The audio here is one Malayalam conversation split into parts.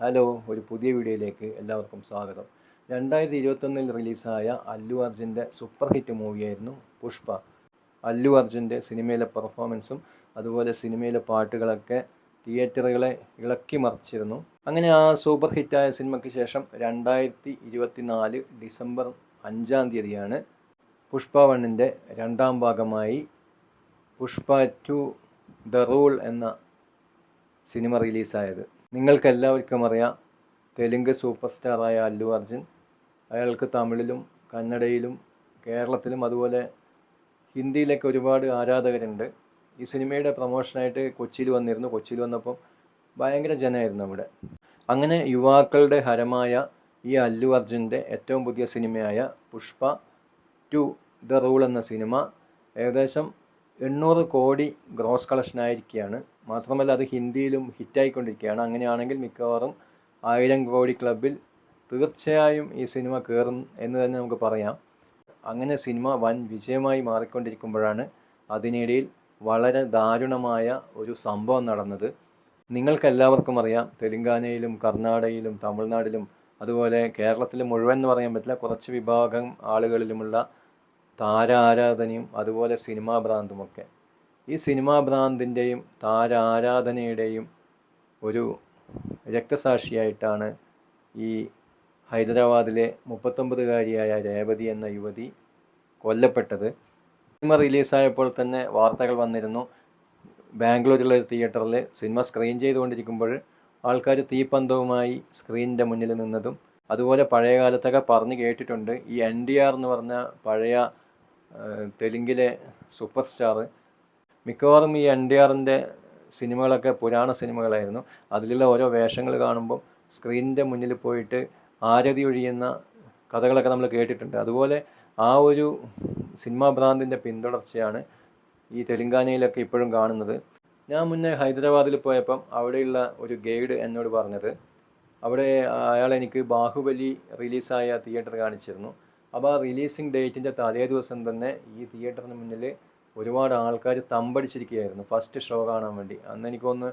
ഹലോ ഒരു പുതിയ വീഡിയോയിലേക്ക് എല്ലാവർക്കും സ്വാഗതം. രണ്ടായിരത്തി ഇരുപത്തൊന്നിൽ റിലീസായ അല്ലു അർജുന്റെ സൂപ്പർ ഹിറ്റ് മൂവിയായിരുന്നു പുഷ്പ. അല്ലു അർജുന്റെ സിനിമയിലെ പെർഫോമൻസും അതുപോലെ സിനിമയിലെ പാട്ടുകളൊക്കെ തിയേറ്ററുകളെ ഇളക്കി മറിച്ചിരുന്നു. അങ്ങനെ ആ സൂപ്പർ ഹിറ്റായ സിനിമയ്ക്ക് ശേഷം രണ്ടായിരത്തി ഇരുപത്തി നാല് ഡിസംബർ അഞ്ചാം തീയതിയാണ് പുഷ്പ വണ്ണിന്റെ രണ്ടാം ഭാഗമായി പുഷ്പ ടു ദ റൂൾ എന്ന സിനിമ റിലീസായത്. നിങ്ങൾക്കെല്ലാവർക്കും അറിയാം തെലുങ്ക് സൂപ്പർ സ്റ്റാറായ അല്ലു അർജുൻ അയാൾക്ക് തമിഴിലും കന്നഡയിലും കേരളത്തിലും അതുപോലെ ഹിന്ദിയിലൊക്കെ ഒരുപാട് ആരാധകരുണ്ട്. ഈ സിനിമയുടെ പ്രൊമോഷനായിട്ട് കൊച്ചിയിൽ വന്നിരുന്നു. കൊച്ചിയിൽ വന്നപ്പോൾ ഭയങ്കര ജനമായിരുന്നു അവിടെ. അങ്ങനെ യുവാക്കളുടെ ഹരമായ ഈ അല്ലു അർജുന്റെ ഏറ്റവും പുതിയ സിനിമയായ പുഷ്പ ടു ദ റൂൾ എന്ന സിനിമ ഏകദേശം എണ്ണൂറ് കോടി ഗ്രോസ് കളക്ഷൻ ആയിരിക്കുകയാണ് മാത്രമല്ല അത് ഹിന്ദിയിലും ഹിറ്റായിക്കൊണ്ടിരിക്കുകയാണ്. അങ്ങനെയാണെങ്കിൽ മിക്കവാറും ആയിരം കോടി ക്ലബിൽ തീർച്ചയായും ഈ സിനിമ കയറും എന്ന് തന്നെ നമുക്ക് പറയാം. അങ്ങനെ സിനിമ വൻ വിജയമായി മാറിക്കൊണ്ടിരിക്കുമ്പോഴാണ് അതിനിടയിൽ വളരെ ദാരുണമായ ഒരു സംഭവം നടന്നത്. നിങ്ങൾക്കെല്ലാവർക്കും അറിയാം തെലുങ്കാനയിലും കർണാടകയിലും തമിഴ്നാടിലും അതുപോലെ കേരളത്തിൽ മുഴുവൻ എന്ന് പറയാൻ പറ്റില്ല കുറച്ച് വിഭാഗം ആളുകളിലുമുള്ള താരാരാധനയും അതുപോലെ സിനിമാ ഭ്രാന്തുമൊക്കെ. ഈ സിനിമാ ഭ്രാന്തിന്റെയും താരാരാധനയുടെയും ഒരു രക്തസാക്ഷിയായിട്ടാണ് ഈ ഹൈദരാബാദിലെ മുപ്പത്തൊമ്പതുകാരിയായ രേവതി എന്ന യുവതി കൊല്ലപ്പെട്ടത്. സിനിമ റിലീസായപ്പോൾ തന്നെ വാർത്തകൾ വന്നിരുന്നു. ബാംഗ്ലൂരിലെ തിയേറ്ററിൽ സിനിമ സ്ക്രീൻ ചെയ്തുകൊണ്ടിരിക്കുമ്പോൾ ആൾക്കാർ തീപ്പന്തവുമായി സ്ക്രീനിന്റെ മുന്നിൽ നിന്നതും അതുപോലെ പഴയ കാലത്തൊക്കെ പറഞ്ഞു കേട്ടിട്ടുണ്ട്. ഈ എൻ ഡി ആർ എന്ന് പറഞ്ഞ പഴയ തെലുങ്കിലെ സൂപ്പർ സ്റ്റാർ മിക്കവാറും ഈ എൻ ഡി ആറിന്റെ സിനിമകളൊക്കെ പുരാണ സിനിമകളായിരുന്നു. അതിലുള്ള ഓരോ വേഷങ്ങൾ കാണുമ്പോൾ സ്ക്രീനിന്റെ മുന്നിൽ പോയിട്ട് ആരതി ഒഴിയുന്ന കഥകളൊക്കെ നമ്മൾ കേട്ടിട്ടുണ്ട്. അതുപോലെ ആ ഒരു സിനിമാ ഭ്രാന്തിന്റെ പിന്തുടർച്ചയാണ് ഈ തെലുങ്കാനയിലൊക്കെ ഇപ്പോഴും കാണുന്നത്. ഞാൻ മുന്നേ ഹൈദരാബാദിൽ പോയപ്പം അവിടെയുള്ള ഒരു ഗൈഡ് എന്നോട് പറഞ്ഞത് അവിടെ അയാൾ എനിക്ക് ബാഹുബലി റിലീസായ തിയേറ്റർ കാണിച്ചിരുന്നു. അപ്പോൾ ആ റിലീസിങ് ഡേറ്റിന്റെ തലേ ദിവസം തന്നെ ഈ തിയേറ്ററിന് മുന്നിൽ ഒരുപാട് ആൾക്കാർ തമ്പടിച്ചിരിക്കുകയായിരുന്നു. ഫസ്റ്റ് ഷോ കാണാൻ വേണ്ടി. അന്ന് എനിക്കൊന്ന്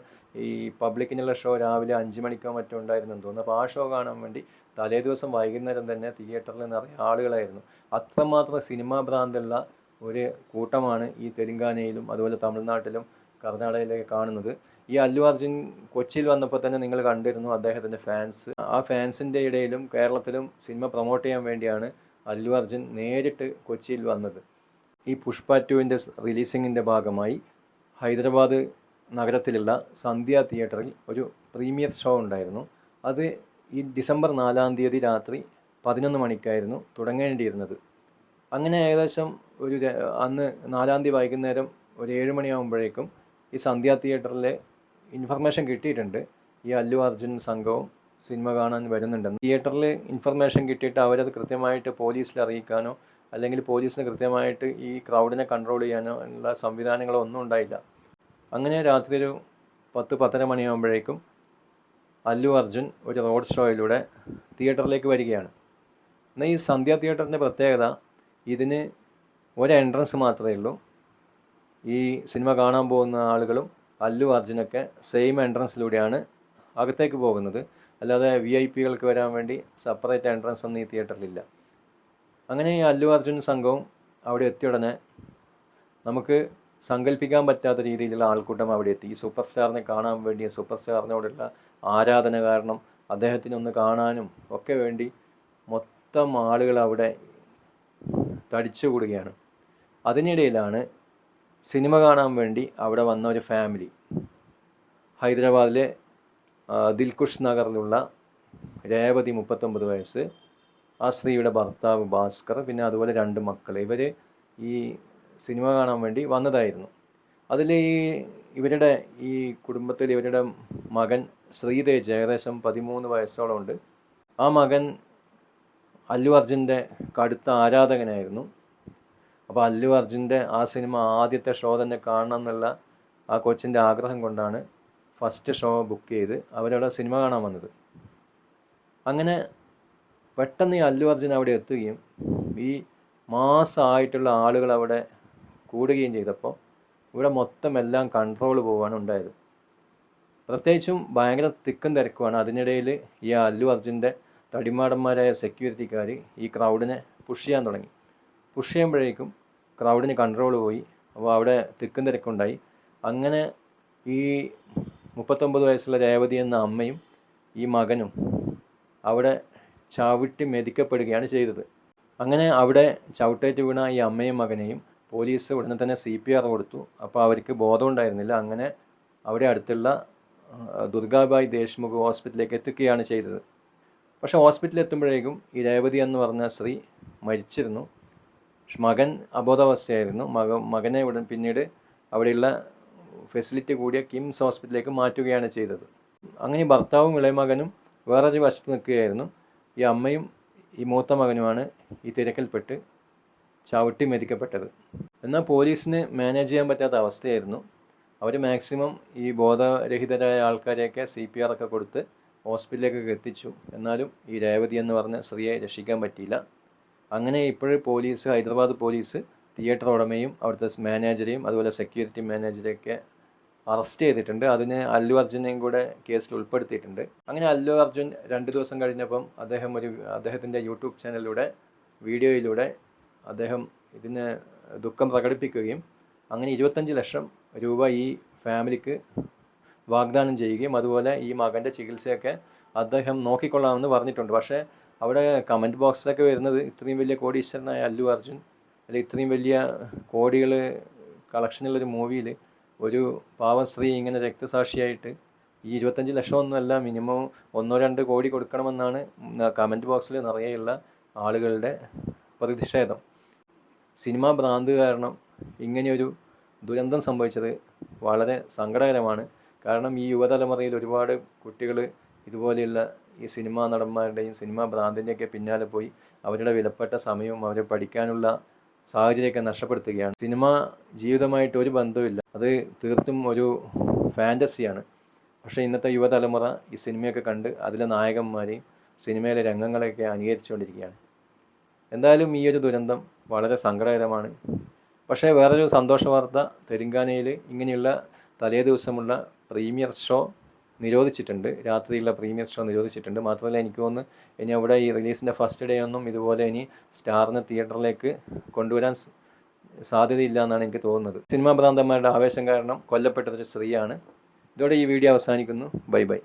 ഈ പബ്ലിക്കിനുള്ള ഷോ രാവിലെ അഞ്ച് മണിക്കോ മറ്റോ ഉണ്ടായിരുന്നെന്ന് തോന്നുന്നു. അപ്പോൾ ആ ഷോ കാണാൻ വേണ്ടി തലേ ദിവസം വൈകുന്നേരം തന്നെ തിയേറ്ററിൽ നിറയെ ആളുകളായിരുന്നു. അത്രമാത്രം സിനിമാ ഭ്രാന്തുള്ള ഒരു കൂട്ടമാണ് ഈ തെലുങ്കാനയിലും അതുപോലെ തമിഴ്നാട്ടിലും കർണാടകയിലൊക്കെ കാണുന്നത്. ഈ അല്ലു അർജുൻ കൊച്ചിയിൽ വന്നപ്പോൾ തന്നെ നിങ്ങൾ കണ്ടിരുന്നു അദ്ദേഹത്തിന്റെ ഫാൻസ് ആ ഫാൻസിന്റെ ഇടയിലും കേരളത്തിലും സിനിമ പ്രൊമോട്ട് ചെയ്യാൻ വേണ്ടിയാണ് അല്ലു അർജുൻ നേരിട്ട് കൊച്ചിയിൽ വന്നത്. ഈ പുഷ്പ ടുവിന്റെ റിലീസിങ്ങിന്റെ ഭാഗമായി ഹൈദരാബാദ് നഗരത്തിലുള്ള സന്ധ്യ തിയേറ്ററിൽ ഒരു പ്രീമിയർ ഷോ ഉണ്ടായിരുന്നു. അത് ഈ ഡിസംബർ നാലാം തീയതി രാത്രി പതിനൊന്ന് മണിക്കായിരുന്നു തുടങ്ങേണ്ടിയിരുന്നത്. അങ്ങനെ ഏകദേശം ഒരു അന്ന് നാലാം തീയതി വൈകുന്നേരം ഒരു ഏഴ് മണിയാകുമ്പോഴേക്കും ഈ സന്ധ്യ തിയേറ്ററിലെ ഇൻഫർമേഷൻ കിട്ടിയിട്ടുണ്ട്. ഈ അല്ലു അർജുൻ സംഘവും സിനിമ കാണാൻ വരുന്നുണ്ടെന്ന്. തിയേറ്ററിൽ ഇൻഫർമേഷൻ കിട്ടിയിട്ട് അവരത് കൃത്യമായിട്ട് പോലീസിൽ അറിയിക്കാനോ അല്ലെങ്കിൽ പോലീസിന് കൃത്യമായിട്ട് ഈ ക്രൗഡിനെ കൺട്രോൾ ചെയ്യാനോ ഉള്ള സംവിധാനങ്ങളോ ഒന്നും ഉണ്ടായില്ല. അങ്ങനെ രാത്രി ഒരു പത്ത് പത്തര മണിയാകുമ്പോഴേക്കും അല്ലു അർജുൻ ഒരു റോഡ് ഷോയിലൂടെ തിയേറ്ററിലേക്ക് വരികയാണ്. എന്നാൽ ഈ സന്ധ്യ തിയേറ്ററിന്റെ പ്രത്യേകത ഇതിന് ഒരു എൻട്രൻസ് മാത്രമേ ഉള്ളൂ. ഈ സിനിമ കാണാൻ പോകുന്ന ആളുകളും അല്ലു അർജുനൊക്കെ സെയിം എൻട്രൻസിലൂടെയാണ് അകത്തേക്ക് പോകുന്നത്. അല്ലാതെ വി ഐ പികൾക്ക് വരാൻ വേണ്ടി സെപ്പറേറ്റ് എൻട്രൻസ് ഒന്നും ഈ തിയേറ്ററിലില്ല അങ്ങനെ ഈ അല്ലു അർജുൻ സംഘവും അവിടെ എത്തിയ ഉടനെ നമുക്ക് സങ്കല്പിക്കാൻ പറ്റാത്ത രീതിയിലുള്ള ആൾക്കൂട്ടം അവിടെ എത്തി. ഈ സൂപ്പർ സ്റ്റാറിനെ കാണാൻ വേണ്ടി സൂപ്പർ സ്റ്റാറിനോടുള്ള ആരാധന കാരണം അദ്ദേഹത്തിനെ ഒന്ന് കാണാനും ഒക്കെ വേണ്ടി മൊത്തം ആളുകൾ അവിടെ തടിച്ചുകൂടുകയാണ് അതിനിടയിലാണ് സിനിമ കാണാൻ വേണ്ടി അവിടെ വന്ന ഒരു ഫാമിലി ഹൈദരാബാദിലെ ദിൽകുഷ് നഗറിലുള്ള രേവതി മുപ്പത്തൊമ്പത് വയസ്സ് ആ സ്ത്രീയുടെ ഭർത്താവ് ഭാസ്കർ പിന്നെ അതുപോലെ രണ്ട് മക്കൾ ഇവർ ഈ സിനിമ കാണാൻ വേണ്ടി വന്നതായിരുന്നു. അതിൽ ഈ ഇവരുടെ ഈ കുടുംബത്തിൽ ഇവരുടെ മകൻ ശ്രീതേജ് ഏകദേശം പതിമൂന്ന് വയസ്സോളം ഉണ്ട്. ആ മകൻ അല്ലു അർജുന്റെ കടുത്ത ആരാധകനായിരുന്നു. അപ്പോൾ അല്ലു അർജുന്റെ ആ സിനിമ ആദ്യത്തെ ഷോ തന്നെ കാണണം എന്നുള്ള ആ കൊച്ചിന്റെ ആഗ്രഹം കൊണ്ടാണ് ഫസ്റ്റ് ഷോ ബുക്ക് ചെയ്ത് അവരവിടെ സിനിമ കാണാൻ വന്നത്. അങ്ങനെ പെട്ടെന്ന് ഈ അല്ലു അർജുൻ അവിടെ എത്തുകയും ഈ മാസമായിട്ടുള്ള ആളുകൾ അവിടെ കൂടുകയും ചെയ്തപ്പോൾ ഇവിടെ മൊത്തം എല്ലാം കൺട്രോൾ പോവാണ് ഉണ്ടായത്. പ്രത്യേകിച്ചും ഭയങ്കര തിക്കും തിരക്കുമാണ്. അതിനിടയിൽ ഈ അല്ലു അർജുന്റെ തടിമാടന്മാരായ സെക്യൂരിറ്റിക്കാർ ഈ ക്രൗഡിനെ പുഷ് ചെയ്യാൻ തുടങ്ങി. പുഷ് ചെയ്യുമ്പോഴേക്കും ക്രൗഡിന് കൺട്രോൾ പോയി. അപ്പോൾ അവിടെ തിക്കും തിരക്കുണ്ടായി. അങ്ങനെ ഈ മുപ്പത്തൊമ്പത് വയസ്സുള്ള രേവതി എന്ന അമ്മയും ഈ മകനും അവിടെ ചവിട്ടി മെതിക്കപ്പെടുകയാണ് ചെയ്തത്. അങ്ങനെ അവിടെ ചവിട്ടേറ്റ് വീണ ഈ അമ്മയും മകനെയും പോലീസ് ഉടനെ തന്നെ സി പി ആർ കൊടുത്തു. അപ്പോൾ അവർക്ക് ബോധമുണ്ടായിരുന്നില്ല അങ്ങനെ അവരെ അടുത്തുള്ള ദുർഗാബായ് ദേശ്മുഖ് ഹോസ്പിറ്റലിലേക്ക് എത്തിക്കുകയാണ് ചെയ്തത്. പക്ഷേ ഹോസ്പിറ്റലിൽ എത്തുമ്പോഴേക്കും ഈ രേവതി എന്ന് പറഞ്ഞ സ്ത്രീ മരിച്ചിരുന്നു. മകൻ അബോധാവസ്ഥയായിരുന്നു. മക മകനെ ഉടൻ പിന്നീട് അവിടെയുള്ള ഫെസിലിറ്റി കൂടിയ കിംസ് ഹോസ്പിറ്റലിലേക്ക് മാറ്റുകയാണ് ചെയ്തത്. അങ്ങനെ ഭർത്താവും ഇളയമകനും വേറൊരു വശത്ത് നിൽക്കുകയായിരുന്നു. ഈ അമ്മയും ഈ മൂത്ത മകനുമാണ് ഈ തിരക്കിൽപ്പെട്ട് ചവിട്ടി മെതിക്കപ്പെട്ടത്. എന്നാൽ പോലീസിന് മാനേജ് ചെയ്യാൻ പറ്റാത്ത അവസ്ഥയായിരുന്നു. അവർ മാക്സിമം ഈ ബോധരഹിതരായ ആൾക്കാരെയൊക്കെ സി പി ആർ ഒക്കെ കൊടുത്ത് ഹോസ്പിറ്റലിലേക്കൊക്കെ എത്തിച്ചു. എന്നാലും ഈ രേവതി എന്ന് പറഞ്ഞ സ്ത്രീയെ രക്ഷിക്കാൻ പറ്റിയില്ല. അങ്ങനെ ഇപ്പോഴും പോലീസ് ഹൈദരാബാദ് പോലീസ് തിയേറ്റർ ഉടമയും അവിടുത്തെ മാനേജരെയും അതുപോലെ സെക്യൂരിറ്റി മാനേജരെയൊക്കെ അറസ്റ്റ് ചെയ്തിട്ടുണ്ട്. അതിന് അല്ലു അർജുനെയും കൂടെ കേസിൽ ഉൾപ്പെടുത്തിയിട്ടുണ്ട്. അങ്ങനെ അല്ലു അർജുൻ രണ്ട് ദിവസം കഴിഞ്ഞപ്പം അദ്ദേഹം ഒരു അദ്ദേഹത്തിന്റെ യൂട്യൂബ് ചാനലിലൂടെ വീഡിയോയിലൂടെ അദ്ദേഹം ഇതിന് ദുഃഖം പ്രകടിപ്പിക്കുകയും അങ്ങനെ ഇരുപത്തഞ്ച് ലക്ഷം രൂപ ഈ ഫാമിലിക്ക് വാഗ്ദാനം ചെയ്യുകയും അതുപോലെ ഈ മകന്റെ ചികിത്സയൊക്കെ അദ്ദേഹം നോക്കിക്കൊള്ളാമെന്ന് പറഞ്ഞിട്ടുണ്ട്. പക്ഷേ അവിടെ കമന്റ് ബോക്സിലൊക്കെ വരുന്നത് ഇത്രയും വലിയ കോടീശ്വരനായ അല്ലു അർജുൻ അല്ലെങ്കിൽ ഇത്രയും വലിയ കോടികൾ കളക്ഷനുള്ളൊരു മൂവിയിൽ ഒരു പാവം സ്ത്രീ ഇങ്ങനെ രക്തസാക്ഷിയായിട്ട് ഈ ഇരുപത്തഞ്ച് ലക്ഷമൊന്നുമല്ല മിനിമം ഒന്നോ രണ്ട് കോടി കൊടുക്കണമെന്നാണ് കമന്റ് ബോക്സിൽ നിറയെയുള്ള ആളുകളുടെ പ്രതിഷേധം. സിനിമാ ഭ്രാന്ത് കാരണം ഇങ്ങനെയൊരു ദുരന്തം സംഭവിച്ചത് വളരെ സങ്കടകരമാണ്. കാരണം ഈ യുവതലമുറയിൽ ഒരുപാട് കുട്ടികൾ ഇതുപോലെയുള്ള ഈ സിനിമാ നടന്മാരുടെയും സിനിമാ ഭ്രാന്തിന്റെയൊക്കെ പിന്നാലെ പോയി അവരുടെ വിലപ്പെട്ട സമയവും അവരെ പഠിക്കാനുള്ള സാഹചര്യമൊക്കെ നഷ്ടപ്പെടുത്തുകയാണ്. സിനിമ ജീവിതമായിട്ട് ഒരു ബന്ധവുമില്ല. അത് തീർത്തും ഒരു ഫാന്റസിയാണ് പക്ഷേ ഇന്നത്തെ യുവതലമുറ ഈ സിനിമയൊക്കെ കണ്ട് അതിലെ നായകന്മാരെയും സിനിമയിലെ രംഗങ്ങളെയൊക്കെ അനുകരിച്ചുകൊണ്ടിരിക്കുകയാണ് എന്തായാലും ഈ ഒരു ദുരന്തം വളരെ സങ്കടകരമാണ്. പക്ഷേ വേറൊരു സന്തോഷ വാർത്ത തെലുങ്കാനയിൽ ഇങ്ങനെയുള്ള തലേ ദിവസമുള്ള പ്രീമിയർ ഷോ നിരോധിച്ചിട്ടുണ്ട്. രാത്രിയുള്ള പ്രീമിയർ ഷോ നിരോധിച്ചിട്ടുണ്ട്. മാത്രമല്ല എനിക്ക് തോന്നുന്നു ഇനി അവിടെ ഈ റിലീസിന്റെ ഫസ്റ്റ് ഡേ ഒന്നും ഇതുപോലെ ഇനി സ്റ്റാറിന് തിയേറ്ററിലേക്ക് കൊണ്ടുവരാൻ സാധ്യതയില്ല എന്നാണ് എനിക്ക് തോന്നുന്നത്. സിനിമാ ഭ്രാന്തന്മാരുടെ ആവേശം കാരണം കൊല്ലപ്പെട്ടതൊരു സ്ത്രീയാണ്. ഇതോടെ ഈ വീഡിയോ അവസാനിക്കുന്നു. Bye bye.